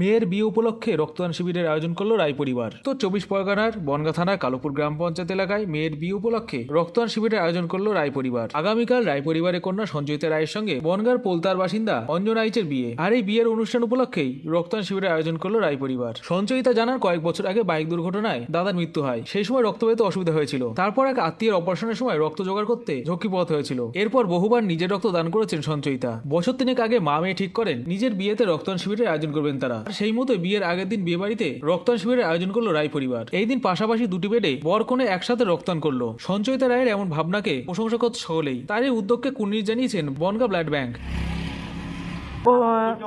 মেয়ের বিয়ে উপলক্ষে রক্তদান শিবিরের আয়োজন করল রায় পরিবার। তো চব্বিশ পরগনার বনগা থানার কালোপুর গ্রাম পঞ্চায়েত এলাকায় মেয়ের বিয়ে উপলক্ষে রক্তদান শিবিরের আয়োজন করল রায় পরিবার। আগামীকাল রায় পরিবারের কন্যা সঞ্জয়িতা রায়ের সঙ্গে বনগার পোলতার বাসিন্দা অঞ্জন আইচের বিয়ে। আর এই বিয়ের অনুষ্ঠান উপলক্ষেই রক্তদান শিবিরের আয়োজন করল রায় পরিবার। সঞ্চয়িতা জানার কয়েক বছর আগে বাইক দুর্ঘটনায় দাদার মৃত্যু হয়। সেই সময় রক্ত পেতে অসুবিধা হয়েছিল। তারপর এক আত্মীয়ের অপারেশনের সময় রক্ত জোগাড় করতে ঝক্কিপথ হয়েছিল। এরপর বহুবার নিজের রক্ত দান করেছেন সঞ্চয়িতা বছর তিনেক আগে মা মেয়ে ঠিক করেন, নিজের বিয়েতে রক্তদান শিবিরের আয়োজন করবেন তারা। সেই মতো বিয়ের আগের দিন বিয়ে বাড়িতে রক্তদান শিবিরের আয়োজন করল রায় পরিবার। এই দিন পাশাপাশি দুটি বেডে বর কনে একসাথে রক্তদান করল। সঞ্চয়িতা রায়ের এমন ভাবনাকে প্রশংসা করতে সকলেই। তার এই উদ্যোগকে কুর্নিশ জানিয়েছেন বনগা ব্লাড ব্যাংক।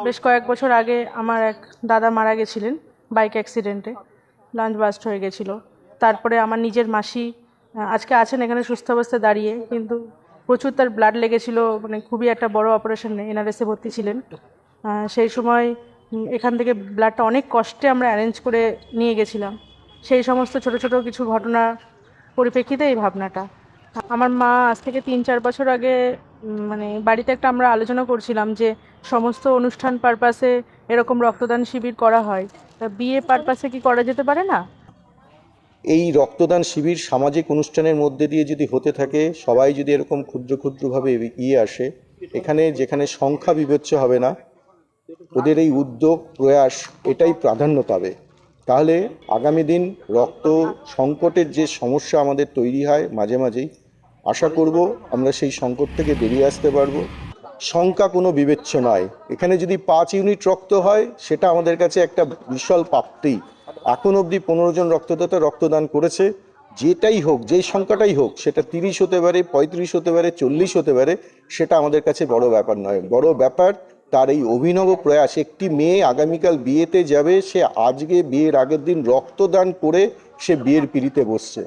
বেশ কয়েক বছর আগে আমার এক দাদা মারা গেছিলেন বাইক অ্যাক্সিডেন্টে, লাঞ্চ বাস্ট হয়ে গেছিল। তারপরে আমার নিজের মাসি আজকে আছেন এখানে সুস্থ অবস্থায় দাঁড়িয়ে, কিন্তু প্রচুর তার ব্লাড লেগেছিল মানে খুবই একটা বড় অপারেশন এনআরএসে ভর্তি ছিলেন। সেই সময় এখান থেকে ব্লাডটা অনেক কষ্টে আমরা অ্যারেঞ্জ করে নিয়ে গেছিলাম। সেই সমস্ত ছোট ছোট কিছু ঘটনা পরিপ্রেক্ষিতে এই ভাবনাটা। আমার মা আজ থেকে তিন, চার বছর আগে মানে বাড়িতে একটা আমরা আলোচনা করছিলাম যে সমস্ত অনুষ্ঠান পারপাসে এরকম রক্তদান শিবির করা হয়। তা বিয়ে পারপাসে কি করা যেতে পারে না? এই রক্তদান শিবির সামাজিক অনুষ্ঠানের মধ্যে দিয়ে যদি হতে থাকে, সবাই যদি এরকম ক্ষুদ্র, ক্ষুদ্রভাবে এগিয়ে আসে, এখানে যেখানে সংখ্যা বিবেচ্য হবে না ওদের এই উদ্যোগ, প্রয়াস, এটাই প্রাধান্য পাবে। তাহলে আগামী দিন রক্ত সংকটের যে সমস্যা আমাদের তৈরি হয় মাঝে মাঝেই, আশা করব আমরা সেই সংকট থেকে বেরিয়ে আসতে পারব। সংখ্যা কোনো বিবেচ্য নয়। এখানে যদি পাঁচ ইউনিট রক্ত হয়, সেটা আমাদের কাছে একটা বিশাল প্রাপ্তি। এখন অবধি পনেরো জন রক্তদাতা রক্তদান করেছে। যেটাই হোক, যেই সংখ্যাটাই হোক, সেটা তিরিশ হতে পারে, পঁয়ত্রিশ হতে পারে, চল্লিশ হতে পারে, সেটা আমাদের কাছে বড় ব্যাপার নয়। বড় ব্যাপার তার এই অভিনব প্রয়াস, একটি মেয়ে আগামীকাল বিয়েতে যাবে, সে আজকে বিয়ের আগের দিন রক্তদান করে সে বিয়ের পিড়িতে বসছে।